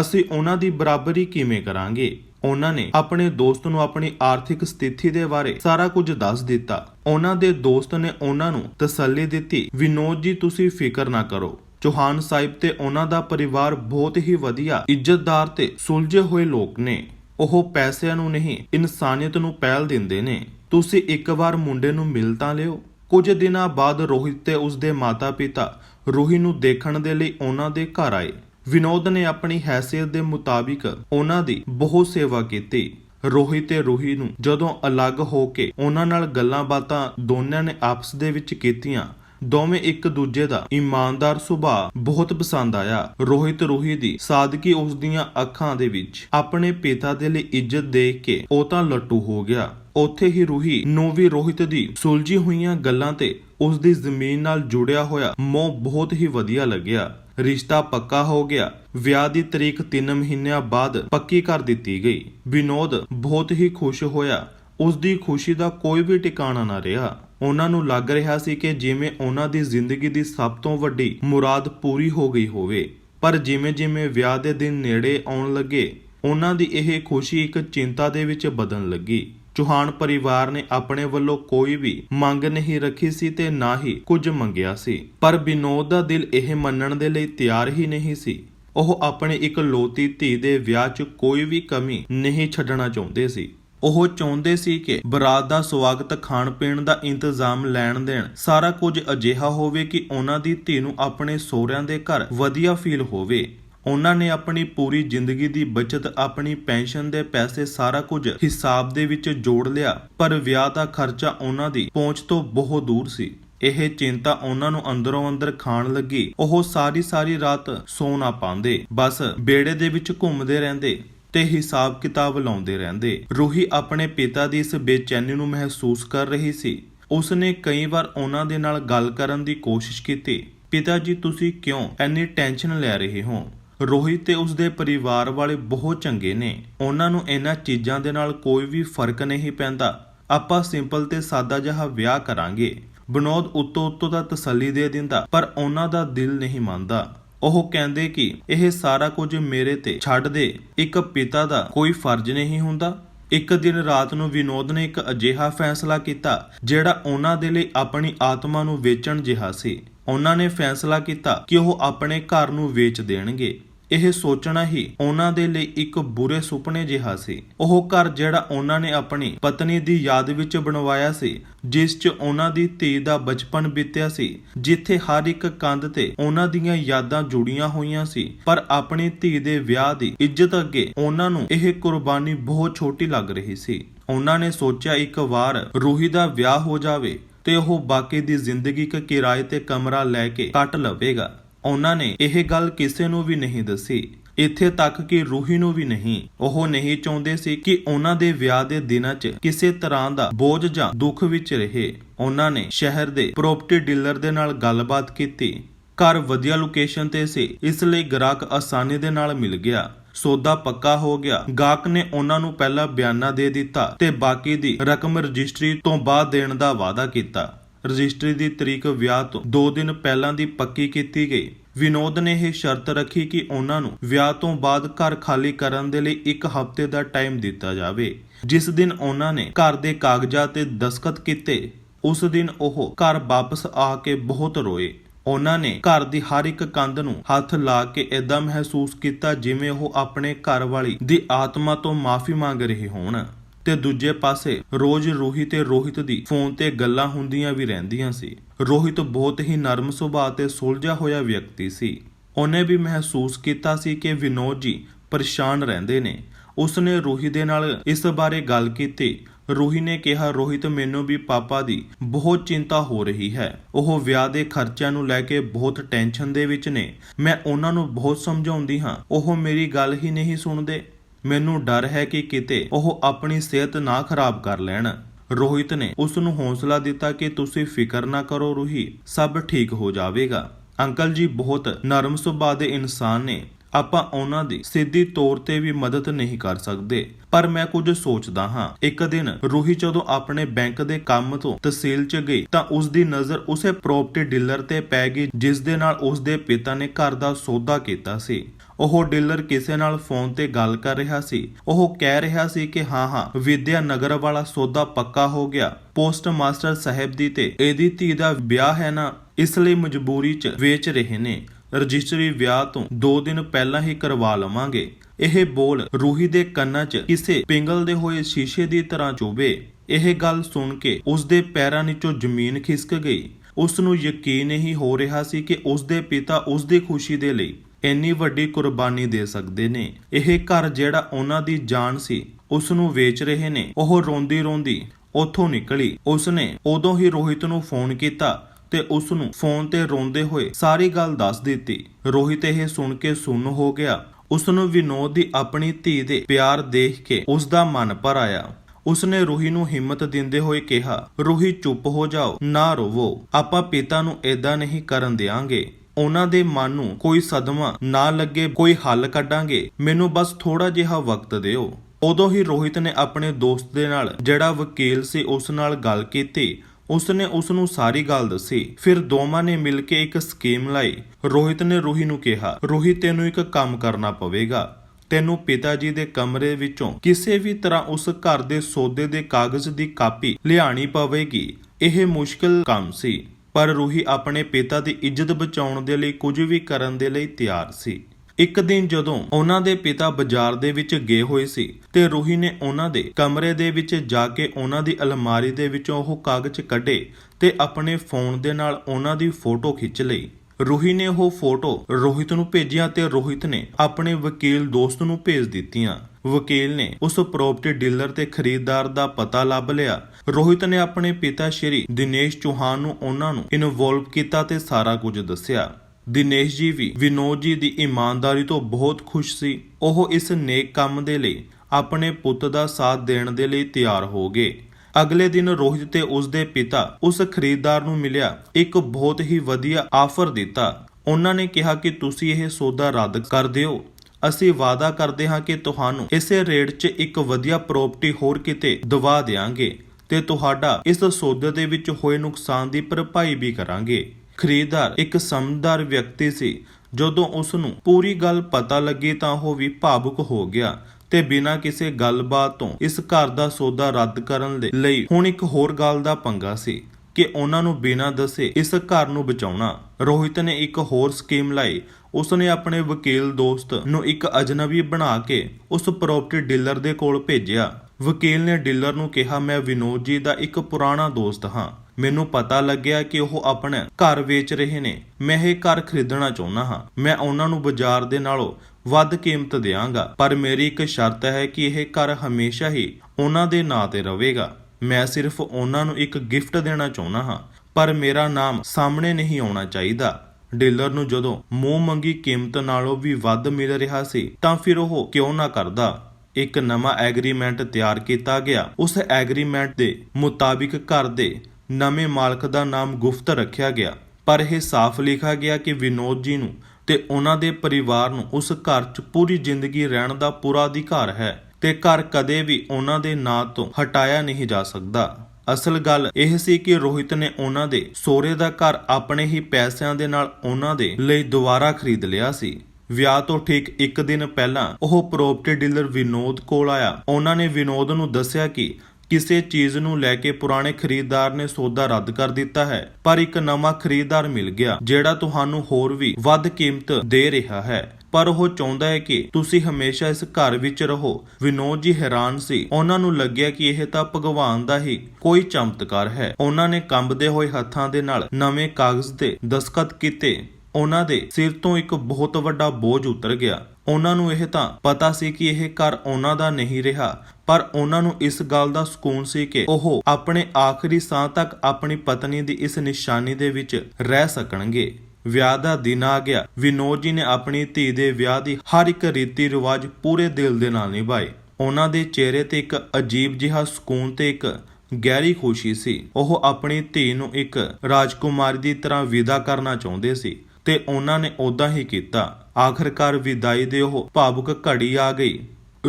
ਅਸੀਂ ਉਹਨਾਂ ਦੀ ਬਰਾਬਰੀ ਕਿਵੇਂ ਕਰਾਂਗੇ? ਉਹਨਾਂ ਨੇ ਆਪਣੇ ਦੋਸਤ ਨੂੰ ਆਪਣੀ ਆਰਥਿਕ ਸਥਿਤੀ ਦੇ ਬਾਰੇ ਸਾਰਾ ਕੁਝ ਦੱਸ ਦਿੱਤਾ। ਉਹਨਾਂ ਦੇ ਦੋਸਤ ਨੇ ਉਹਨਾਂ ਨੂੰ ਤਸੱਲੀ ਦਿੱਤੀ, ਵਿਨੋਦ ਜੀ, ਤੁਸੀਂ ਫਿਕਰ ਨਾ ਕਰੋ। ਚੌਹਾਨ ਸਾਹਿਬ ਤੇ ਉਹਨਾਂ ਦਾ ਪਰਿਵਾਰ ਬਹੁਤ ਹੀ ਵਧੀਆ, ਇੱਜ਼ਤਦਾਰ ਤੇ ਸੁਲਝੇ ਹੋਏ ਲੋਕ ਨੇ। ਉਹ ਪੈਸਿਆਂ ਨੂੰ ਨਹੀਂ, ਇਨਸਾਨੀਅਤ ਨੂੰ ਪਹਿਲ ਦਿੰਦੇ ਨੇ। ਤੁਸੀਂ ਇੱਕ ਵਾਰ ਮੁੰਡੇ ਨੂੰ ਮਿਲ ਤਾਂ ਲਿਓ। ਕੁਝ ਦਿਨਾਂ ਬਾਅਦ ਰੋਹਿਤ ਤੇ ਉਸਦੇ ਮਾਤਾ-ਪਿਤਾ ਰੂਹੀ ਨੂੰ ਦੇਖਣ ਦੇ ਲਈ ਉਹਨਾਂ ਦੇ ਘਰ ਆਏ। ਵਿਨੋਦ ਨੇ ਆਪਣੀ ਹੈਸੀਅਤ ਦੇ ਮੁਤਾਬਿਕ ਉਹਨਾਂ ਦੀ ਬਹੁਤ ਸੇਵਾ ਕੀਤੀ। ਰੋਹਿਤ ਤੇ ਰੂਹੀ ਨੂੰ ਜਦੋਂ ਅਲੱਗ ਹੋ ਕੇ ਉਹਨਾਂ ਨਾਲ ਗੱਲਾਂ ਬਾਤਾਂ ਦੋਨਾਂ ਨੇ ਆਪਸ ਦੇ ਵਿੱਚ ਕੀਤੀਆਂ, ਦੋਵੇਂ ਇੱਕ ਦੂਜੇ ਦਾ ਇਮਾਨਦਾਰ ਸੁਭਾਅ ਬਹੁਤ ਪਸੰਦ ਆਇਆ। ਰੋਹਿਤ ਰੂਹੀ ਦੀ ਸਾਦਗੀ ਉਸ ਦੀਆਂ ਅੱਖਾਂ ਦੇ ਵਿੱਚ ਆਪਣੇ ਪਿਤਾ ਦੇ ਲਈ ਇੱਜ਼ਤ ਦੇਖ ਕੇ ਉਹ ਤਾਂ ਲੱਟੂ ਹੋ ਗਿਆ। ਉੱਥੇ ਹੀ ਰੂਹੀ ਨੂੰ ਵੀ ਰੋਹਿਤ ਦੀ ਸੁਲਝੀ ਹੋਈਆਂ ਗੱਲਾਂ ਤੇ ਉਸ ਦੀ ਜ਼ਮੀਨ ਨਾਲ ਜੁੜਿਆ ਹੋਇਆ ਮੋਹ ਬਹੁਤ ਹੀ ਵਧੀਆ ਲੱਗਿਆ। ਰਿਸ਼ਤਾ ਪੱਕਾ ਹੋ ਗਿਆ। ਵਿਆਹ ਦੀ ਤਰੀਕ 3 ਮਹੀਨਿਆਂ ਬਾਅਦ ਪੱਕੀ ਕਰ ਦਿੱਤੀ ਗਈ। ਵਿਨੋਦ ਬਹੁਤ ਹੀ ਖੁਸ਼ ਹੋਇਆ। ਉਸ ਦੀ ਖੁਸ਼ੀ ਦਾ ਕੋਈ ਵੀ ਟਿਕਾਣਾ ਨਾ ਰਿਹਾ। ਉਹਨਾਂ ਨੂੰ ਲੱਗ ਰਿਹਾ ਸੀ ਕਿ ਜਿਵੇਂ ਉਹਨਾਂ ਦੀ ਜ਼ਿੰਦਗੀ ਦੀ ਸਭ ਤੋਂ ਵੱਡੀ ਮੁਰਾਦ ਪੂਰੀ ਹੋ ਗਈ ਹੋਵੇ। ਪਰ ਜਿਵੇਂ-ਜਿਵੇਂ ਵਿਆਹ ਦੇ ਦਿਨ ਨੇੜੇ ਆਉਣ ਲੱਗੇ, ਉਹਨਾਂ ਦੀ ਇਹ ਖੁਸ਼ੀ ਇੱਕ ਚਿੰਤਾ ਦੇ ਵਿੱਚ ਬਦਲਣ ਲੱਗੀ। ਚੌਹਾਨ ਪਰਿਵਾਰ ਨੇ ਆਪਣੇ ਵੱਲੋਂ ਕੋਈ ਵੀ ਮੰਗ ਨਹੀਂ ਰੱਖੀ ਸੀ ਤੇ ਨਾ ਹੀ ਕੁਝ ਮੰਗਿਆ ਸੀ। ਪਰ ਵਿਨੋਦ ਦਾ ਦਿਲ ਇਹ ਮੰਨਣ ਦੇ ਲਈ ਤਿਆਰ ਹੀ ਨਹੀਂ ਸੀ। ਉਹ ਆਪਣੇ ਇੱਕ ਲੋਤੀ ਧੀ ਦੇ ਵਿਆਹ 'ਚ ਕੋਈ ਵੀ ਕਮੀ ਨਹੀਂ ਛੱਡਣਾ ਚਾਹੁੰਦੇ ਸੀ। ਉਹ ਚਾਹੁੰਦੇ ਸੀ ਕਿ ਬਰਾਤ ਦਾ ਸਵਾਗਤ ਖਾਣ ਪੀਣ ਦਾ ਇੰਤਜ਼ਾਮ ਲੈਣ ਦੇਣ ਸਾਰਾ ਕੁਝ ਅਜਿਹਾ ਹੋਵੇ ਕਿ ਉਹਨਾਂ ਦੀ ਧੀ ਨੂੰ ਆਪਣੇ ਸਹੁਰਿਆਂ ਦੇ ਘਰ ਵਧੀਆ ਫੀਲ ਹੋਵੇ। ਉਹਨਾਂ ਨੇ ਆਪਣੀ ਪੂਰੀ ਜ਼ਿੰਦਗੀ ਦੀ ਬਚਤ, ਆਪਣੀ ਪੈਨਸ਼ਨ ਦੇ ਪੈਸੇ ਸਾਰਾ ਕੁਝ ਹਿਸਾਬ ਦੇ ਵਿੱਚ ਜੋੜ ਲਿਆ। ਪਰ ਵਿਆਹ ਦਾ ਖਰਚਾ ਉਹਨਾਂ ਦੀ ਪਹੁੰਚ ਤੋਂ ਬਹੁਤ ਦੂਰ ਸੀ। ਇਹ ਚਿੰਤਾ ਉਹਨਾਂ ਨੂੰ ਅੰਦਰੋਂ ਅੰਦਰ ਖਾਣ ਲੱਗੀ। ਉਹ ਸਾਰੀ ਸਾਰੀ ਰਾਤ ਸੌ ਨਾ ਪਾਉਂਦੇ। ਬਸ ਬੇੜੇ ਦੇ ਵਿੱਚ ਘੁੰਮਦੇ ਰਹਿੰਦੇ ਤੇ ਹਿਸਾਬ ਕਿਤਾਬ ਲਾਉਂਦੇ ਰਹਿੰਦੇ। ਰੂਹੀ ਆਪਣੇ ਪਿਤਾ ਦੀ ਇਸ ਬੇਚੈਨੀ ਨੂੰ ਮਹਿਸੂਸ ਕਰ ਰਹੀ ਸੀ। ਉਸਨੇ ਕਈ ਵਾਰ ਉਹਨਾਂ ਦੇ ਨਾਲ ਗੱਲ ਕਰਨ ਦੀ ਕੋਸ਼ਿਸ਼ ਕੀਤੀ। ਪਿਤਾ ਜੀ, ਤੁਸੀਂ ਕਿਉਂ ਇੰਨੀ ਟੈਨਸ਼ਨ ਲੈ ਰਹੇ ਹੋ? ਰੋਹਿਤ ਤੇ ਉਸਦੇ ਪਰਿਵਾਰ ਵਾਲੇ ਬਹੁਤ ਚੰਗੇ ਨੇ। ਉਹਨਾਂ ਨੂੰ ਇਹਨਾਂ ਚੀਜ਼ਾਂ ਦੇ ਨਾਲ ਕੋਈ ਵੀ ਫ਼ਰਕ ਨਹੀਂ ਪੈਂਦਾ। ਆਪਾਂ ਸਿੰਪਲ ਤੇ ਸਾਦਾ ਜਿਹਾ ਵਿਆਹ ਕਰਾਂਗੇ। ਵਿਨੋਦ ਉੱਤੋਂ ਉੱਤੋਂ ਤਾਂ ਤਸੱਲੀ ਦੇ ਦਿੰਦਾ, ਪਰ ਉਹਨਾਂ ਦਾ ਦਿਲ ਨਹੀਂ ਮੰਨਦਾ। ਉਹ ਕਹਿੰਦੇ ਕਿ ਇਹ ਸਾਰਾ ਕੁਝ ਮੇਰੇ ਤੇ ਛੱਡ ਦੇ। ਇੱਕ ਪਿਤਾ ਦਾ ਕੋਈ ਫਰਜ਼ ਨਹੀਂ ਹੁੰਦਾ। ਇੱਕ ਦਿਨ ਰਾਤ ਨੂੰ ਵਿਨੋਦ ਨੇ ਇੱਕ ਅਜਿਹਾ ਫੈਸਲਾ ਕੀਤਾ, ਜਿਹੜਾ ਉਹਨਾਂ ਦੇ ਲਈ ਆਪਣੀ ਆਤਮਾ ਨੂੰ ਵੇਚਣ ਜਿਹਾ ਸੀ। ਉਹਨਾਂ ਨੇ ਫੈਸਲਾ ਕੀਤਾ ਕਿ ਉਹ ਆਪਣੇ ਘਰ ਨੂੰ ਵੇਚ ਦੇਣਗੇ। ਇਹ ਸੋਚਣਾ ਹੀ ਉਹਨਾਂ ਦੇ ਲਈ ਇੱਕ ਬੁਰੇ ਸੁਪਨੇ ਜਿਹਾ ਸੀ। ਉਹ ਘਰ ਜਿਹੜਾ ਉਹਨਾਂ ਨੇ ਆਪਣੀ ਪਤਨੀ ਦੀ ਯਾਦ ਵਿੱਚ ਬਣਵਾਇਆ ਸੀ, ਜਿਸ 'ਚ ਉਹਨਾਂ ਦੀ ਧੀ ਦਾ ਬਚਪਨ ਬੀਤਿਆ ਸੀ, ਜਿੱਥੇ ਹਰ ਇੱਕ ਕੰਧ ਤੇ ਉਹਨਾਂ ਦੀਆਂ ਯਾਦਾਂ ਜੁੜੀਆਂ ਹੋਈਆਂ ਸੀ। ਪਰ ਆਪਣੀ ਧੀ ਦੇ ਵਿਆਹ ਦੀ ਇੱਜ਼ਤ ਅੱਗੇ ਉਹਨਾਂ ਨੂੰ ਇਹ ਕੁਰਬਾਨੀ ਬਹੁਤ ਛੋਟੀ ਲੱਗ ਰਹੀ ਸੀ। ਉਹਨਾਂ ਨੇ ਸੋਚਿਆ ਇੱਕ ਵਾਰ ਰੂਹੀ ਦਾ ਵਿਆਹ ਹੋ ਜਾਵੇ ਤੇ ਉਹ ਬਾਕੀ ਦੀ ਜ਼ਿੰਦਗੀ ਇੱਕ ਕਿਰਾਏ ਤੇ ਕਮਰਾ ਲੈ ਕੇ ਕੱਟ ਲਵੇਗਾ। ਉਹਨਾਂ ਨੇ ਇਹ ਗੱਲ ਕਿਸੇ ਨੂੰ ਵੀ ਨਹੀਂ ਦੱਸੀ। ਇੱਥੇ ਤੱਕ ਕਿ ਰੂਹੀ ਨੂੰ ਵੀ ਨਹੀਂ। ਉਹ ਨਹੀਂ ਚਾਹੁੰਦੇ ਸੀ ਕਿ ਉਹਨਾਂ ਦੇ ਵਿਆਹ ਦੇ ਦਿਨਾਂ 'ਚ ਕਿਸੇ ਤਰ੍ਹਾਂ ਦਾ ਬੋਝ ਜਾਂ ਦੁੱਖ ਵਿੱਚ ਰਹੇ। ਉਹਨਾਂ ਨੇ ਸ਼ਹਿਰ ਦੇ ਪ੍ਰਾਪਰਟੀ ਡੀਲਰ ਦੇ ਨਾਲ ਗੱਲਬਾਤ ਕੀਤੀ। ਘਰ ਵਧੀਆ ਲੋਕੇਸ਼ਨ ਤੇ ਸੀ, ਇਸ ਲਈ ਗ੍ਰਾਹਕ ਆਸਾਨੀ ਦੇ ਨਾਲ ਮਿਲ ਗਿਆ। ਸੌਦਾ ਪੱਕਾ ਹੋ ਗਿਆ। ਗਾਹਕ ਨੇ ਉਹਨਾਂ ਨੂੰ ਪਹਿਲਾਂ ਬਿਆਨਾ ਦੇ ਦਿੱਤਾ ਤੇ ਬਾਕੀ ਦੀ ਰਕਮ ਰਜਿਸਟਰੀ ਤੋਂ ਬਾਅਦ ਦੇਣ ਦਾ ਵਾਅਦਾ ਕੀਤਾ। ਰਜਿਸਟਰੀ ਦੀ ਤਰੀਕ ਵਿਆਹ ਤੋਂ 2 ਦਿਨ ਪਹਿਲਾਂ ਦੀ ਪੱਕੀ ਕੀਤੀ ਗਈ। ਵਿਨੋਦ ਨੇ ਇਹ ਸ਼ਰਤ ਰੱਖੀ ਕਿ ਉਹਨਾਂ ਨੂੰ ਵਿਆਹ ਤੋਂ ਬਾਅਦ ਘਰ ਖਾਲੀ ਕਰਨ ਦੇ ਲਈ ਇੱਕ ਹਫ਼ਤੇ ਦਾ ਟਾਈਮ ਦਿੱਤਾ ਜਾਵੇ। ਜਿਸ ਦਿਨ ਉਹਨਾਂ ਨੇ ਘਰ ਦੇ ਕਾਗਜ਼ਾਂ ਤੇ ਦਸਖਤ ਕੀਤੇ, ਉਸ ਦਿਨ ਉਹ ਘਰ ਵਾਪਸ ਆ ਕੇ ਬਹੁਤ ਰੋਏ। ਉਹਨਾਂ ਨੇ ਘਰ ਦੀ ਹਰ ਇੱਕ ਕੰਧ ਨੂੰ ਹੱਥ ਲਾ ਕੇ ਇਦਾਂ ਮਹਿਸੂਸ ਕੀਤਾ ਜਿਵੇਂ ਉਹ ਆਪਣੇ ਘਰ ਵਾਲੀ ਦੀ ਆਤਮਾ ਤੋਂ ਮਾਫੀ ਮੰਗ ਰਹੇ ਹੋਣ। ਤੇ ਦੂਜੇ ਪਾਸੇ ਰੋਜ਼ ਰੋਹਿਤ ਤੇ ਰੋਹਿਤ ਦੀ ਫੋਨ ਤੇ ਗੱਲਾਂ ਹੁੰਦੀਆਂ ਵੀ ਰਹਿੰਦੀਆਂ ਸੀ। ਰੋਹਿਤ ਬਹੁਤ ਹੀ ਨਰਮ ਸੁਭਾਅ ਤੇ ਸੁਲਝਿਆ ਹੋਇਆ ਵਿਅਕਤੀ ਸੀ। ਉਹਨੇ ਵੀ ਮਹਿਸੂਸ ਕੀਤਾ ਸੀ ਕਿ ਵਿਨੋਦ ਜੀ ਪਰੇਸ਼ਾਨ ਰਹਿੰਦੇ ਨੇ। ਉਸਨੇ ਰੋਹਿਤ ਦੇ ਨਾਲ ਇਸ ਬਾਰੇ ਗੱਲ ਕੀਤੀ। ਰੋਹਿਤ ਨੇ ਕਿਹਾ, ਰੋਹਿਤ, ਮੈਨੂੰ ਵੀ ਪਾਪਾ ਦੀ ਬਹੁਤ ਚਿੰਤਾ ਹੋ ਰਹੀ ਹੈ। ਉਹ ਵਿਆਹ ਦੇ ਖਰਚਿਆਂ ਨੂੰ ਲੈ ਕੇ ਬਹੁਤ ਟੈਨਸ਼ਨ ਦੇ ਵਿੱਚ ਨੇ। ਮੈਂ ਉਹਨਾਂ ਨੂੰ ਬਹੁਤ ਸਮਝਾਉਂਦੀ ਹਾਂ। ਉਹ ਮੇਰੀ ਗੱਲ ਹੀ ਨਹੀਂ ਸੁਣਦੇ। ਮੈਨੂੰ ਡਰ ਹੈ ਕਿ ਕਿਤੇ ਉਹ ਆਪਣੀ ਸਿਹਤ ਨਾ ਖਰਾਬ ਕਰ ਲੈਣ। ਰੋਹਿਤ ਨੇ ਉਸ ਨੂੰ ਹੌਸਲਾ ਦਿੱਤਾ ਕਿ ਤੁਸੀਂ ਫਿਕਰ ਨਾ ਕਰੋ ਰੂਹੀ, ਸਭ ਠੀਕ ਹੋ ਜਾਵੇਗਾ। ਅੰਕਲ ਜੀ ਬਹੁਤ ਨਰਮ ਸੁਭਾਅ ਦੇ ਇਨਸਾਨ ਨੇ। ਆਪਾਂ ਉਹਨਾਂ ਦੀ ਸਿੱਧੀ ਤੌਰ ਤੇ ਵੀ ਮਦਦ ਨਹੀਂ ਕਰ ਸਕਦੇ। ਪਰ ਮੈਂ ਕੁਝ ਸੋਚਦਾ ਹਾਂ। ਇੱਕ ਦਿਨ ਰੂਹੀ ਜਦੋਂ ਆਪਣੇ ਬੈਂਕ ਦੇ ਕੰਮ ਤੋਂ ਤਹਿਸੀਲ 'ਚ ਗਈ ਤਾਂ ਉਸ ਦੀ ਨਜ਼ਰ ਉਸੇ ਪ੍ਰਾਪਰਟੀ ਡੀਲਰ ਤੇ ਪੈ ਗਈ ਜਿਸ ਦੇ ਨਾਲ ਉਸ ਦੇ ਪਿਤਾ ਨੇ ਘਰ ਦਾ ਸੌਦਾ ਕੀਤਾ ਸੀ। ਉਹ ਡੀਲਰ ਕਿਸੇ ਨਾਲ ਫੋਨ ਤੇ ਗੱਲ ਕਰ ਰਿਹਾ ਸੀ। ਉਹ ਕਹਿ ਰਿਹਾ ਸੀ ਕਿ ਹਾਂ ਹਾਂ, ਵਿਦਿਆ ਨਗਰ ਵਾਲਾ ਸੌਦਾ ਪੱਕਾ ਹੋ ਗਿਆ। ਪੋਸਟ ਮਾਸਟਰ ਸਾਹਿਬ ਦੀ ਤੇ ਇਹਦੀ ਧੀ ਦਾ ਵਿਆਹ ਹੈ ਨਾ, ਇਸ ਲਈ ਮਜਬੂਰੀ 'ਚ ਵੇਚ ਰਹੇ ਨੇ। ਰਜਿਸਟਰੀ ਵਿਆਹ ਤੋਂ 2 ਦਿਨ ਪਹਿਲਾਂ ਹੀ ਕਰਵਾ ਲਵਾਂਗੇ। ਇਹ ਬੋਲ ਰੂਹੀ ਦੇ ਕੰਨਾਂ 'ਚ ਕਿਸੇ ਪਿੰਗਲ ਦੇ ਹੋਏ ਸ਼ੀਸ਼ੇ ਦੀ ਤਰ੍ਹਾਂ ਚੁਭੇ ਇਹ ਗੱਲ ਸੁਣ ਕੇ ਉਸ ਦੇ ਪੈਰਾਂ ਨੀਚੋਂ ਜ਼ਮੀਨ ਖਿਸਕ ਗਈ। ਉਸ ਨੂੰ ਯਕੀਨ ਨਹੀਂ ਹੋ ਰਿਹਾ ਸੀ ਕਿ ਉਸ ਦੇ ਪਿਤਾ ਉਸ ਦੀ ਖੁਸ਼ੀ ਦੇ ਲਈ ਇੰਨੀ ਵੱਡੀ ਕੁਰਬਾਨੀ ਦੇ ਸਕਦੇ ਨੇ। ਇਹ ਘਰ ਜਿਹੜਾ ਉਹਨਾਂ ਦੀ ਜਾਨ ਸੀ ਉਸ ਨੂੰ ਵੇਚ ਰਹੇ ਨੇ। ਉਹ ਰੋਂਦੀ ਰੋਂਦੀ ਉੱਥੋਂ ਨਿਕਲੀ। ਉਸਨੇ ਉਦੋਂ ਹੀ ਰੋਹਿਤ ਨੂੰ ਫੋਨ ਕੀਤਾ ਤੇ ਉਸ ਨੂੰ ਫੋਨ ਤੇ ਰੋਂਦੇ ਹੋਏ ਸਾਰੀ ਗੱਲ ਦੱਸ ਦਿੱਤੀ। ਰੋਹਿਤ ਇਹ ਸੁਣ ਕੇ ਸੁੰਨ ਹੋ ਗਿਆ। ਉਸ ਨੂੰ ਵਿਨੋਦ ਦੀ ਆਪਣੀ ਧੀ ਦੇ ਪਿਆਰ ਦੇਖ ਕੇ ਉਸ ਦਾ ਮਨ ਭਰ ਆਇਆ। ਉਸਨੇ ਰੂਹੀ ਨੂੰ ਹਿੰਮਤ ਦਿੰਦੇ ਹੋਏ ਕਿਹਾ, ਰੂਹੀ, ਚੁੱਪ ਹੋ ਜਾਓ, ਨਾ ਰੋਵੋ। ਆਪਾਂ ਪਿਤਾ ਨੂੰ ਏਦਾਂ ਨਹੀਂ ਕਰਨ ਦੇਾਂਗੇ ਉਹਨਾਂ ਦੇ ਮਨ ਨੂੰ ਕੋਈ ਸਦਮਾ ਨਾ ਲੱਗੇ, ਕੋਈ ਹੱਲ ਕੱਢਾਂਗੇ, ਮੈਨੂੰ ਬਸ ਥੋੜਾ ਜਿਹਾ ਵਕਤ ਦਿਓ। ਉਦੋਂ ਹੀ ਰੋਹਿਤ ਨੇ ਆਪਣੇ ਦੋਸਤ ਦੇ ਨਾਲ, ਜਿਹੜਾ ਵਕੀਲ ਸੀ, ਉਸ ਨਾਲ ਗੱਲ ਕੀਤੀ। ਉਸਨੇ ਉਸ ਨੂੰ ਸਾਰੀ ਗੱਲ ਦੱਸੀ। ਫਿਰ ਦੋਵਾਂ ਨੇ ਮਿਲ ਕੇ ਇੱਕ ਸਕੀਮ ਲਾਈ। ਰੋਹਿਤ ਨੇ ਰੂਹੀ ਨੂੰ ਕਿਹਾ, ਰੂਹੀ, ਤੈਨੂੰ ਇੱਕ ਕੰਮ ਕਰਨਾ ਪਵੇਗਾ। ਤੈਨੂੰ ਪਿਤਾ ਜੀ ਦੇ ਕਮਰੇ ਵਿੱਚੋਂ ਕਿਸੇ ਵੀ ਤਰ੍ਹਾਂ ਉਸ ਘਰ ਦੇ ਸੌਦੇ ਦੇ ਕਾਗਜ਼ ਦੀ ਕਾਪੀ ਲਿਆਣੀ ਪਵੇਗੀ। ਇਹ ਮੁਸ਼ਕਲ ਕੰਮ ਸੀ। ਪਰ ਰੂਹੀ ਆਪਣੇ ਪਿਤਾ ਦੀ ਇੱਜ਼ਤ ਬਚਾਉਣ ਦੇ ਲਈ ਕੁਝ ਵੀ ਕਰਨ ਦੇ ਲਈ ਤਿਆਰ ਸੀ। ਇੱਕ ਦਿਨ ਜਦੋਂ ਉਹਨਾਂ ਦੇ ਪਿਤਾ ਬਾਜ਼ਾਰ ਦੇ ਵਿੱਚ ਗਏ ਹੋਏ ਸੀ ਤੇ ਰੂਹੀ ਨੇ ਉਹਨਾਂ ਦੇ ਕਮਰੇ ਦੇ ਵਿੱਚ ਜਾ ਕੇ ਉਹਨਾਂ ਦੀ ਅਲਮਾਰੀ ਦੇ ਵਿੱਚੋਂ ਉਹ ਕਾਗਜ਼ ਕੱਢੇ ਤੇ ਆਪਣੇ ਫੋਨ ਦੇ ਨਾਲ ਉਹਨਾਂ ਦੀ ਫੋਟੋ ਖਿੱਚ ਲਈ। ਰੂਹੀ ਨੇ ਉਹ ਫੋਟੋ ਰੋਹਿਤ ਨੂੰ ਭੇਜੀਆਂ ਤੇ ਰੋਹਿਤ ਨੇ ਆਪਣੇ ਵਕੀਲ ਦੋਸਤ ਨੂੰ ਭੇਜ ਦਿੱਤੀਆਂ। ਵਕੀਲ ਨੇ ਉਸ ਪ੍ਰਾਪਰਟੀ ਡੀਲਰ ਤੇ ਖਰੀਦਦਾਰ ਦਾ ਪਤਾ ਲੱਭ ਲਿਆ। ਰੋਹਿਤ ਨੇ ਆਪਣੇ ਪਿਤਾ ਸ਼੍ਰੀ ਦਿਨੇਸ਼ ਚੌਹਾਨ ਨੂੰ ਉਹਨਾਂ ਨੂੰ ਇਨਵੋਲਵ ਕੀਤਾ ਤੇ ਸਾਰਾ ਕੁਝ ਦੱਸਿਆ। ਦਿਨੇਸ਼ ਜੀ ਵੀ ਵਿਨੋਦ ਜੀ ਦੀ ਇਮਾਨਦਾਰੀ ਤੋਂ ਬਹੁਤ ਖੁਸ਼ ਸੀ। ਉਹ ਇਸ ਨੇਕ ਕੰਮ ਦੇ ਲਈ ਆਪਣੇ ਪੁੱਤ ਦਾ ਸਾਥ ਦੇਣ ਦੇ ਲਈ ਤਿਆਰ ਹੋ ਗਏ। ਅਗਲੇ ਦਿਨ ਰੋਹਿਤ ਤੇ ਉਸ ਦੇ ਪਿਤਾ ਉਸ ਖਰੀਦਦਾਰ ਨੂੰ ਮਿਲਿਆ, ਇੱਕ ਬਹੁਤ ਹੀ ਵਧੀਆ ਆਫਰ ਦਿੱਤਾ। ਉਹਨਾਂ ਨੇ ਕਿਹਾ ਕਿ ਤੁਸੀਂ ਇਹ ਸੌਦਾ ਰੱਦ ਕਰ ਦਿਓ। ਅਸੀਂ ਵਾਅਦਾ ਕਰਦੇ ਹਾਂ ਕਿ ਤੁਹਾਨੂੰ ਇਸੇ ਰੇਟ 'ਚ ਇੱਕ ਵਧੀਆ ਪ੍ਰਾਪਰਟੀ ਹੋਰ ਕਿਤੇ ਦਵਾ ਦੇਵਾਂਗੇ ਤੇ ਤੁਹਾਡਾ ਇਸ ਸੌਦੇ ਦੇ ਵਿੱਚ ਹੋਏ ਨੁਕਸਾਨ ਦੀ ਭਰਪਾਈ ਵੀ ਕਰਾਂਗੇ। ਖਰੀਦਦਾਰ ਇੱਕ ਸਮਝਦਾਰ ਵਿਅਕਤੀ ਸੀ। ਜਦੋਂ ਉਸ ਨੂੰ ਪੂਰੀ ਗੱਲ ਪਤਾ ਲੱਗੀ ਤਾਂ ਉਹ ਵੀ ਭਾਵੁਕ ਹੋ ਗਿਆ। ਤੇ ਬਿਨਾਂ ਕਿਸੇ ਗੱਲਬਾਤ ਤੋਂ ਇਸ ਘਰ ਦਾ ਸੌਦਾ ਰੱਦ ਕਰਨ ਦੇ ਲਈ ਹੁਣ ਇੱਕ ਹੋਰ ਗੱਲ ਦਾ ਪੰਗਾ ਸੀ ਕਿ ਉਹਨਾਂ ਨੂੰ ਬਿਨਾਂ ਦੱਸੇ ਇਸ ਘਰ ਨੂੰ ਬਚਾਉਣਾ। ਰੋਹਿਤ ਨੇ ਇੱਕ ਹੋਰ ਸਕੀਮ ਲਾਈ ਉਸਨੇ ਆਪਣੇ ਵਕੀਲ ਦੋਸਤ ਨੂੰ ਇੱਕ ਅਜਨਬੀ ਬਣਾ ਕੇ ਉਸ ਪ੍ਰਾਪਰਟੀ ਡੀਲਰ ਦੇ ਕੋਲ ਭੇਜਿਆ। ਵਕੀਲ ਨੇ ਡੀਲਰ ਨੂੰ ਕਿਹਾ, ਮੈਂ ਵਿਨੋਦ ਜੀ ਦਾ ਇੱਕ ਪੁਰਾਣਾ ਦੋਸਤ ਹਾਂ। ਮੈਨੂੰ ਪਤਾ ਲੱਗਿਆ ਕਿ ਉਹ ਆਪਣਾ ਘਰ ਵੇਚ ਰਹੇ ਨੇ। ਮੈਂ ਇਹ ਘਰ ਖਰੀਦਣਾ ਚਾਹੁੰਦਾ ਹਾਂ। ਮੈਂ ਉਹਨਾਂ ਨੂੰ ਬਾਜ਼ਾਰ ਦੇ ਨਾਲੋਂ ਵੱਧ ਕੀਮਤ ਦੇਵਾਂਗਾ ਪਰ ਮੇਰੀ ਇੱਕ ਸ਼ਰਤ ਹੈ ਕਿ ਇਹ ਘਰ ਹਮੇਸ਼ਾ ਹੀ ਉਹਨਾਂ ਦੇ ਨਾਂ ਤੇ ਰਹੇਗਾ। ਮੈਂ ਸਿਰਫ ਉਹਨਾਂ ਨੂੰ ਇੱਕ ਗਿਫਟ ਦੇਣਾ ਚਾਹੁੰਦਾ ਹਾਂ, ਪਰ ਮੇਰਾ ਨਾਮ ਸਾਹਮਣੇ ਨਹੀਂ ਆਉਣਾ ਚਾਹੀਦਾ। ਡੀਲਰ ਨੂੰ ਜਦੋਂ ਮੂੰਹ ਮੰਗੀ ਕੀਮਤ ਨਾਲੋਂ ਵੀ ਵੱਧ ਮਿਲ ਰਿਹਾ ਸੀ, ਤਾਂ ਫਿਰ ਉਹ ਕਿਉਂ ਨਾ ਕਰਦਾ? ਇੱਕ ਨਵਾਂ ਐਗਰੀਮੈਂਟ ਤਿਆਰ ਕੀਤਾ ਗਿਆ। ਉਸ ਐਗਰੀਮੈਂਟ ਦੇ ਮੁਤਾਬਿਕ ਘਰ ਦੇ ਨਵੇਂ ਮਾਲਕ ਦਾ ਨਾਮ ਗੁਫਤ ਰੱਖਿਆ ਗਿਆ। ਪਰ ਇਹ ਸਾਫ਼ ਲਿਖਿਆ ਗਿਆ ਕਿ ਵਿਨੋਦ ਜੀ ਨੂੰ ਤੇ ਉਹਨਾਂ ਦੇ ਪਰਿਵਾਰ ਨੂੰ ਉਸ ਘਰ 'ਚ ਪੂਰੀ ਜ਼ਿੰਦਗੀ ਰਹਿਣ ਦਾ ਪੂਰਾ ਅਧਿਕਾਰ ਹੈ ਤੇ ਘਰ ਕਦੇ ਵੀ ਉਹਨਾਂ ਦੇ ਨਾਂ ਤੋਂ ਹਟਾਇਆ ਨਹੀਂ ਜਾ ਸਕਦਾ। ਅਸਲ ਗੱਲ ਇਹ ਸੀ ਕਿ ਰੋਹਿਤ ਨੇ ਉਹਨਾਂ ਦੇ ਸੋਰੇ ਦਾ ਘਰ ਆਪਣੇ ਹੀ ਪੈਸਿਆਂ ਦੇ ਨਾਲ ਉਹਨਾਂ ਦੇ ਲਈ ਦੁਬਾਰਾ ਖਰੀਦ ਲਿਆ ਸੀ। ਵਿਆਹ ਤੋਂ ਠੀਕ ਇੱਕ ਦਿਨ ਪਹਿਲਾਂ ਉਹ ਪ੍ਰੋਪਰਟੀ ਡੀਲਰ ਵਿਨੋਦ ਕੋਲ ਆਇਆ। ਉਹਨਾਂ ਨੇ ਵਿਨੋਦ ਨੂੰ ਦੱਸਿਆ ਕਿ ਕਿਸੇ ਚੀਜ਼ ਨੂੰ ਲੈ ਕੇ ਪੁਰਾਣੇ ਖਰੀਦਦਾਰ ਨੇ ਸੌਦਾ ਰੱਦ ਕਰ ਦਿੱਤਾ ਹੈ, ਪਰ ਇੱਕ ਨਵਾਂ ਖਰੀਦਦਾਰ ਮਿਲ ਗਿਆ, ਜਿਹੜਾ ਤੁਹਾਨੂੰ ਹੋਰ ਵੀ ਵੱਧ ਕੀਮਤ ਦੇ ਰਿਹਾ ਹੈ। ਪਰ ਉਹ ਚਾਹੁੰਦਾ ਹੈ ਕਿ ਤੁਸੀਂ ਹਮੇਸ਼ਾ ਇਸ ਘਰ ਵਿੱਚ ਰਹੋ। ਵਿਨੋਦ ਜੀ ਹੈਰਾਨ ਸੀ। ਉਹਨਾਂ ਨੂੰ ਲੱਗਿਆ ਕਿ ਇਹ ਤਾਂ ਭਗਵਾਨ ਦਾ ਹੀ ਕੋਈ ਚਮਤਕਾਰ ਹੈ। ਉਹਨਾਂ ਨੇ ਕੰਬਦੇ ਹੋਏ ਹੱਥਾਂ ਦੇ ਨਾਲ ਨਵੇਂ ਕਾਗਜ਼ ਤੇ ਦਸਖਤ ਕੀਤੇ। ਉਹਨਾਂ ਦੇ ਸਿਰ ਤੋਂ ਇੱਕ ਬਹੁਤ ਵੱਡਾ ਬੋਝ ਉਤਰ ਗਿਆ। ਉਹਨਾਂ ਨੂੰ ਇਹ ਤਾਂ ਪਤਾ ਸੀ ਕਿ ਇਹ ਘਰ ਉਹਨਾਂ ਦਾ ਨਹੀਂ ਰਿਹਾ, ਪਰ ਉਹਨਾਂ ਨੂੰ ਇਸ ਗੱਲ ਦਾ ਸਕੂਨ ਸੀ ਕਿ ਉਹ ਆਪਣੇ ਆਖਰੀ ਸਾਹ ਤੱਕ ਆਪਣੀ ਪਤਨੀ ਦੀ ਇਸ ਨਿਸ਼ਾਨੀ ਦੇ ਵਿੱਚ ਰਹਿ ਸਕਣਗੇ। ਵਿਆਹ ਦਾ ਦਿਨ ਆ ਗਿਆ। ਵਿਨੋਦ ਜੀ ਨੇ ਆਪਣੀ ਧੀ ਦੇ ਵਿਆਹ ਦੀ ਹਰ ਇੱਕ ਰੀਤੀ ਰਿਵਾਜ ਪੂਰੇ ਦਿਲ ਦੇ ਨਾਲ ਨਿਭਾਏ। ਉਹਨਾਂ ਦੇ ਚਿਹਰੇ ਤੇ ਇੱਕ ਅਜੀਬ ਜਿਹਾ ਸਕੂਨ ਤੇ ਇੱਕ ਗਹਿਰੀ ਖੁਸ਼ੀ ਸੀ। ਉਹ ਆਪਣੀ ਧੀ ਨੂੰ ਇੱਕ ਰਾਜਕੁਮਾਰੀ ਦੀ ਤਰ੍ਹਾਂ ਵਿਦਾ ਕਰਨਾ ਚਾਹੁੰਦੇ ਸੀ ਤੇ ਉਹਨਾਂ ਨੇ ਉਦਾਂ ਹੀ ਕੀਤਾ। ਆਖਰਕਾਰ ਵਿਦਾਈ ਦੇ ਉਹ ਭਾਵੁਕ ਘੜੀ ਆ ਗਈ।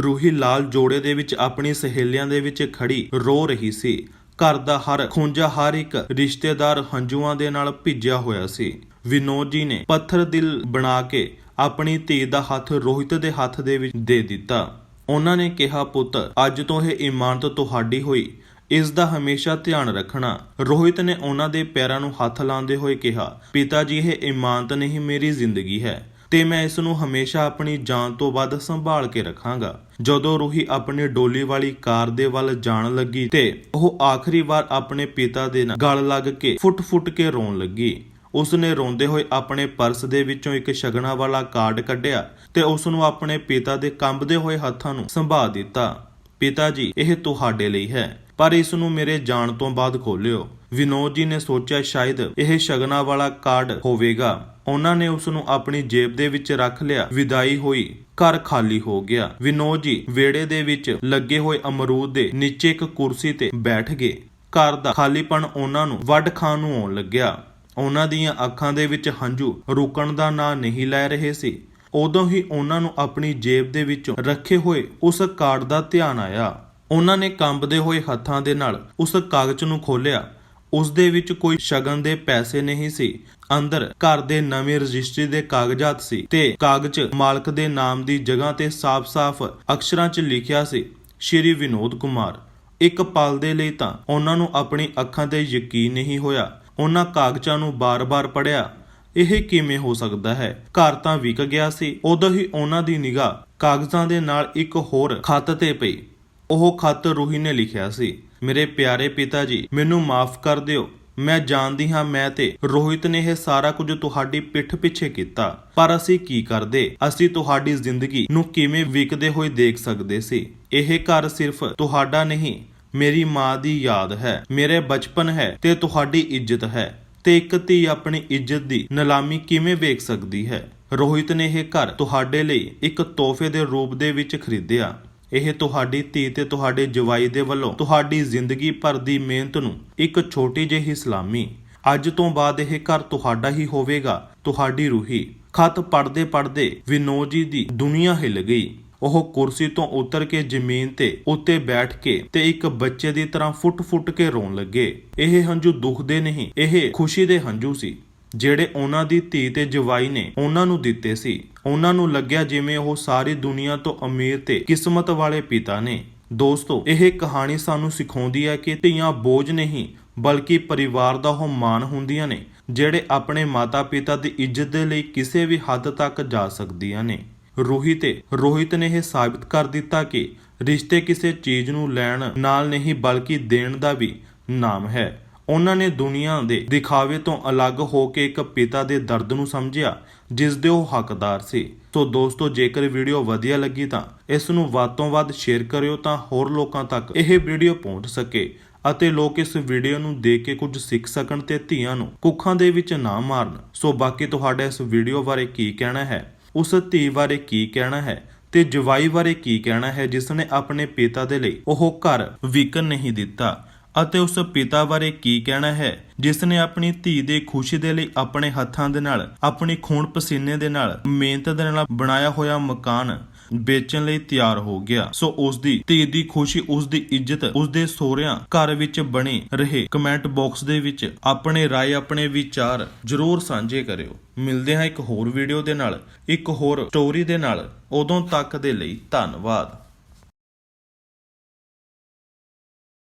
ਰੂਹੀ ਲਾਲ ਜੋੜੇ ਦੇ ਵਿੱਚ ਆਪਣੀ ਸਹੇਲੀਆਂ ਦੇ ਵਿੱਚ ਖੜੀ ਰੋ ਰਹੀ ਸੀ। ਘਰ ਦਾ ਹਰ ਖੁੰਝਾ ਹਰ ਇੱਕ ਰਿਸ਼ਤੇਦਾਰ ਹੰਝੂਆਂ ਦੇ ਨਾਲ ਭਿੱਜਿਆ ਹੋਇਆ ਸੀ। ਵਿਨੋਦ ਜੀ ਨੇ ਪੱਥਰ ਦਿਲ ਬਣਾ ਕੇ ਆਪਣੀ ਧੀ ਦਾ ਹੱਥ ਰੋਹਿਤ ਦੇ ਹੱਥ ਦੇ ਵਿੱਚ ਦੇ ਦਿੱਤਾ। ਉਹਨਾਂ ਨੇ ਕਿਹਾ, ਪੁੱਤ, ਅੱਜ ਤੋਂ ਇਹ ਇਮਾਨਤ ਤੁਹਾਡੀ ਹੋਈ। ਇਸ ਦਾ ਹਮੇਸ਼ਾ ਧਿਆਨ ਰੱਖਣਾ। ਰੋਹਿਤ ਨੇ ਉਹਨਾਂ ਦੇ ਪੈਰਾਂ ਨੂੰ ਹੱਥ ਲਾਉਂਦੇ ਹੋਏ ਕਿਹਾ, ਪਿਤਾ ਜੀ, ਇਹ ਇਮਾਨਤ ਨਹੀਂ ਮੇਰੀ ਜ਼ਿੰਦਗੀ ਹੈ। ਤੇ ਮੈਂ ਇਸ ਨੂੰ ਹਮੇਸ਼ਾ ਆਪਣੀ ਜਾਨ ਤੋਂ ਵੱਧ ਸੰਭਾਲ ਕੇ ਰੱਖਾਂਗਾ। ਜਦੋਂ ਰੂਹੀ ਆਪਣੀ ਡੋਲੀ ਵਾਲੀ ਕਾਰ ਦੇ ਵੱਲ ਜਾਣ ਲੱਗੀ ਤੇ ਉਹ ਆਖਰੀ ਵਾਰ ਆਪਣੇ ਪਿਤਾ ਦੇ ਨਾਲ ਗਲ ਲੱਗ ਕੇ ਫੁੱਟ-ਫੁੱਟ ਕੇ ਰੋਣ ਲੱਗੀ। ਉਸਨੇ ਰੋਂਦੇ ਹੋਏ ਆਪਣੇ ਪਰਸ ਦੇ ਵਿੱਚੋਂ ਇੱਕ ਸ਼ਗਨਾ ਵਾਲਾ ਕਾਰਡ ਕੱਢਿਆ ਤੇ ਉਸ ਨੂੰ ਆਪਣੇ ਪਿਤਾ ਦੇ ਕੰਬਦੇ ਹੋਏ ਹੱਥਾਂ ਨੂੰ ਸੰਭਾਲ ਦਿੱਤਾ। ਪਿਤਾ ਜੀ, ਇਹ ਤੁਹਾਡੇ ਲਈ ਹੈ, ਪਰ ਇਸ ਨੂੰ ਮੇਰੇ ਜਾਣ ਤੋਂ ਬਾਅਦ ਖੋਲਿਓ। ਵਿਨੋਦ ਜੀ ਨੇ ਸੋਚਿਆ, ਸ਼ਾਇਦ ਇਹ ਸ਼ਗਨਾ ਵਾਲਾ ਕਾਰਡ ਹੋਵੇਗਾ। ਉਹਨਾਂ ਨੇ ਉਸ ਨੂੰ ਆਪਣੀ ਜੇਬ ਦੇ ਵਿੱਚ ਰੱਖ ਲਿਆ। ਵਿਦਾਈ ਹੋਈ, ਘਰ ਖਾਲੀ ਹੋ ਗਿਆ। ਵਿਨੋਦ ਜੀ ਵਿਹੜੇ ਦੇ ਵਿੱਚ ਲੱਗੇ ਹੋਏ ਅਮਰੂਦ ਦੇ ਨੀਚੇ ਇੱਕ ਕੁਰਸੀ ਤੇ ਬੈਠ ਗਏ। ਘਰ ਦਾ ਖਾਲੀਪਣ ਉਹਨਾਂ ਨੂੰ ਵੱਡ ਖਾਣ ਨੂੰ ਆਉਣ ਲੱਗਿਆ। ਉਹਨਾਂ ਦੀਆਂ ਅੱਖਾਂ ਦੇ ਵਿੱਚ ਹੰਝੂ ਰੁਕਣ ਦਾ ਨਾਂ ਨਹੀਂ ਲੈ ਰਹੇ ਸੀ। ਉਦੋਂ ਹੀ ਉਹਨਾਂ ਨੂੰ ਆਪਣੀ ਜੇਬ ਦੇ ਵਿੱਚੋਂ ਰੱਖੇ ਹੋਏ ਉਸ ਕਾਰਡ ਦਾ ਧਿਆਨ ਆਇਆ। ਉਹਨਾਂ ਨੇ ਕੰਬਦੇ ਹੋਏ ਹੱਥਾਂ ਦੇ ਨਾਲ ਉਸ ਕਾਗਜ਼ ਨੂੰ ਖੋਲ੍ਹਿਆ। ਉਸ ਦੇ ਵਿੱਚ ਕੋਈ ਸ਼ਗਨ ਦੇ ਪੈਸੇ ਨਹੀਂ ਸੀ। ਅੰਦਰ ਘਰ ਦੇ ਨਵੇਂ ਰਜਿਸਟਰੀ ਦੇ ਕਾਗਜ਼ਾਤ ਸੀ ਤੇ ਕਾਗਜ਼ ਮਾਲਕ ਦੇ ਨਾਮ ਦੀ ਜਗ੍ਹਾ ਤੇ ਸਾਫ਼-ਸਾਫ਼ ਅਕਸ਼ਰਾਂ 'ਚ ਲਿਖਿਆ ਸੀ, ਸ਼੍ਰੀ ਵਿਨੋਦ ਕੁਮਾਰ। ਇੱਕ ਪਲ ਦੇ ਲਈ ਤਾਂ ਉਹਨਾਂ ਨੂੰ ਆਪਣੀ ਅੱਖਾਂ ਤੇ ਯਕੀਨ ਨਹੀਂ ਹੋਇਆ। ਉਹਨਾਂ ਕਾਗਜ਼ਾਂ ਨੂੰ ਬਾਰ-ਬਾਰ ਪੜ੍ਹਿਆ। ਇਹ ਕਿਵੇਂ ਹੋ ਸਕਦਾ ਹੈ? ਘਰ ਤਾਂ ਵਿਕ ਗਿਆ ਸੀ। ਉਦੋਂ ਹੀ ਉਹਨਾਂ ਦੀ ਨਿਗਾਹ ਕਾਗਜ਼ਾਂ ਦੇ ਨਾਲ ਇੱਕ ਹੋਰ ਖੱਤ ਤੇ ਪਈ। ਉਹ ਖੱਤ ਰੂਹੀ ਨੇ ਲਿਖਿਆ ਸੀ, ਮੇਰੇ ਪਿਆਰੇ ਪਿਤਾ ਜੀ, ਮੈਨੂੰ ਮਾਫ ਕਰ ਦਿਓ। ਮੈਂ ਜਾਣਦੀ ਹਾਂ ਮੈਂ ਤੇ ਰੋਹਿਤ ਨੇ ਇਹ ਸਾਰਾ ਕੁਝ ਤੁਹਾਡੀ ਪਿੱਠ ਪਿੱਛੇ ਕੀਤਾ। ਪਰ ਅਸੀਂ ਕੀ ਕਰਦੇ? ਅਸੀਂ ਤੁਹਾਡੀ ਜ਼ਿੰਦਗੀ ਨੂੰ ਕਿਵੇਂ ਵਿਕਦੇ ਹੋਏ ਦੇਖ ਸਕਦੇ ਸੀ? ਇਹ ਘਰ ਸਿਰਫ ਤੁਹਾਡਾ ਨਹੀਂ ਮੇਰੀ ਮਾਂ ਦੀ ਯਾਦ ਹੈ, ਮੇਰੇ ਬਚਪਨ ਹੈ ਤੇ ਤੁਹਾਡੀ ਇੱਜ਼ਤ ਹੈ, ਤੇ ਇੱਕ ਧੀ ਆਪਣੀ ਇੱਜ਼ਤ ਦੀ ਨਿਲਾਮੀ ਕਿਵੇਂ ਵੇਖ ਸਕਦੀ ਹੈ? ਰੋਹਿਤ ਨੇ ਇਹ ਘਰ ਤੁਹਾਡੇ ਲਈ ਇੱਕ ਤੋਹਫੇ ਦੇ ਰੂਪ ਦੇ ਵਿੱਚ ਖਰੀਦਿਆ। ਇਹ ਤੁਹਾਡੀ ਧੀ ਤੇ ਤੁਹਾਡੇ ਜਵਾਈ ਦੇ ਵੱਲੋਂ ਤੁਹਾਡੀ ਜ਼ਿੰਦਗੀ ਭਰ ਦੀ ਮਿਹਨਤ ਨੂੰ ਇੱਕ ਛੋਟੀ ਜਿਹੀ ਸਲਾਮੀ। ਅੱਜ ਤੋਂ ਬਾਅਦ ਇਹ ਘਰ ਤੁਹਾਡਾ ਹੀ ਹੋਵੇਗਾ, ਤੁਹਾਡੀ ਰੂਹੀ। ਖਤ ਪੜਦੇ ਪੜਦੇ ਵਿਨੋਦ ਜੀ ਦੀ ਦੁਨੀਆ ਹਿੱਲ ਗਈ। ਉਹ ਕੁਰਸੀ ਤੋਂ ਉਤਰ ਕੇ ਜ਼ਮੀਨ ਤੇ ਉੱਤੇ ਬੈਠ ਕੇ ਤੇ ਇੱਕ ਬੱਚੇ ਦੀ ਤਰ੍ਹਾਂ ਫੁੱਟ-ਫੁੱਟ ਕੇ ਰੋਣ ਲੱਗੇ। ਇਹ ਹੰਝੂ ਦੁੱਖ ਦੇ ਨਹੀਂ, ਇਹ ਖੁਸ਼ੀ ਦੇ ਹੰਝੂ ਸੀ, ਜਿਹੜੇ ਉਹਨਾਂ ਦੀ ਧੀ ਤੇ ਜਵਾਈ ਨੇ ਉਹਨਾਂ ਨੂੰ ਦਿੱਤੇ ਸੀ। ਉਹਨਾਂ ਨੂੰ ਲੱਗਿਆ ਜਿਵੇਂ ਉਹ ਸਾਰੀ ਦੁਨੀਆ ਤੋਂ ਅਮੀਰ ਤੇ ਕਿਸਮਤ ਵਾਲੇ ਪਿਤਾ ਨੇ। ਦੋਸਤੋ, ਇਹ ਕਹਾਣੀ ਸਾਨੂੰ ਸਿਖਾਉਂਦੀ ਹੈ ਕਿ ਧੀਆਂ ਬੋਝ ਨਹੀਂ, ਬਲਕਿ ਪਰਿਵਾਰ ਦਾ ਉਹ ਮਾਣ ਹੁੰਦੀਆਂ ਨੇ, ਜਿਹੜੇ ਆਪਣੇ ਮਾਤਾ-ਪਿਤਾ ਦੀ ਇੱਜ਼ਤ ਦੇ ਲਈ ਕਿਸੇ ਵੀ ਹੱਦ ਤੱਕ ਜਾ ਸਕਦੀਆਂ ਨੇ। ਰੂਹੀ ਤੇ ਰੋਹਿਤ ਨੇ ਇਹ ਸਾਬਿਤ ਕਰ ਦਿੱਤਾ ਕਿ ਰਿਸ਼ਤੇ ਕਿਸੇ ਚੀਜ਼ ਨੂੰ ਲੈਣ ਨਾਲ ਨਹੀਂ ਬਲਕਿ ਦੇਣ ਦਾ ਵੀ ਨਾਮ ਹੈ। ਉਹਨਾਂ ਨੇ ਦੁਨੀਆ ਦੇ ਦਿਖਾਵੇ ਤੋਂ ਅਲੱਗ ਹੋ ਕੇ ਇੱਕ ਪਿਤਾ ਦੇ ਦਰਦ ਨੂੰ ਸਮਝਿਆ, ਜਿਸ ਦੇ ਉਹ ਹੱਕਦਾਰ ਸੀ। ਸੋ ਦੋਸਤੋ, ਜੇਕਰ ਵੀਡੀਓ ਵਧੀਆ ਲੱਗੀ ਤਾਂ ਇਸ ਨੂੰ ਵੱਧ ਤੋਂ ਵੱਧ ਸ਼ੇਅਰ ਕਰਿਓ ਤਾਂ ਹੋਰ ਲੋਕਾਂ ਤੱਕ ਇਹ ਵੀਡੀਓ ਪਹੁੰਚ ਸਕੇ ਅਤੇ ਲੋਕ ਇਸ ਵੀਡੀਓ ਨੂੰ ਦੇਖ ਕੇ ਕੁਝ ਸਿੱਖ ਸਕਣ ਤੇ ਧੀਆਂ ਨੂੰ ਕੁੱਖਾਂ ਦੇ ਵਿੱਚ ਨਾ ਮਾਰਨ। ਸੋ ਬਾਕੀ ਤੁਹਾਡਾ ਇਸ ਵੀਡੀਓ ਬਾਰੇ ਕੀ ਕਹਿਣਾ ਹੈ? ਉਸ ਧੀ ਬਾਰੇ ਕੀ ਕਹਿਣਾ ਹੈ ਤੇ ਜਵਾਈ ਬਾਰੇ ਕੀ ਕਹਿਣਾ ਹੈ ਜਿਸ ਨੇ ਆਪਣੇ ਪਿਤਾ ਦੇ ਲਈ ਉਹ ਘਰ ਵਿਕਣ ਨਹੀਂ ਦਿੱਤਾ ਅਤੇ ਉਸ ਪਿਤਾ ਬਾਰੇ ਕੀ ਕਹਿਣਾ ਹੈ ਜਿਸ ਨੇ ਆਪਣੀ ਧੀ ਦੇ ਖੁਸ਼ੀ ਦੇ ਲਈ ਆਪਣੇ ਹੱਥਾਂ ਦੇ ਨਾਲ, ਆਪਣੀ ਖੂਨ ਪਸੀਨੇ ਦੇ ਨਾਲ ਮਿਹਨਤ ਦੇ ਨਾਲ ਬਣਾਇਆ ਹੋਇਆ ਮਕਾਨ ਵੇਚਣ ਲਈ ਤਿਆਰ ਹੋ ਗਿਆ। ਸੋ ਉਸ ਦੀ ਧੀ ਦੀ ਖੁਸ਼ੀ ਉਸ ਦੀ ਇੱਜ਼ਤ ਉਸ ਦੇ ਸੋਹਰਿਆਂ ਘਰ ਵਿੱਚ ਬਣੇ ਰਹੇ। ਕਮੈਂਟ ਬਾਕਸ ਦੇ ਵਿੱਚ ਆਪਣੇ ਰਾਏ, ਆਪਣੇ ਵਿਚਾਰ ਜਰੂਰ ਸਾਂਝੇ ਕਰਿਓ। ਮਿਲਦੇ ਹਾਂ ਇੱਕ ਹੋਰ ਵੀਡੀਓ ਦੇ ਨਾਲ, ਇੱਕ ਹੋਰ ਸਟੋਰੀ ਦੇ ਨਾਲ। ਉਦੋਂ ਤੱਕ ਦੇ ਲਈ ਧੰਨਵਾਦ।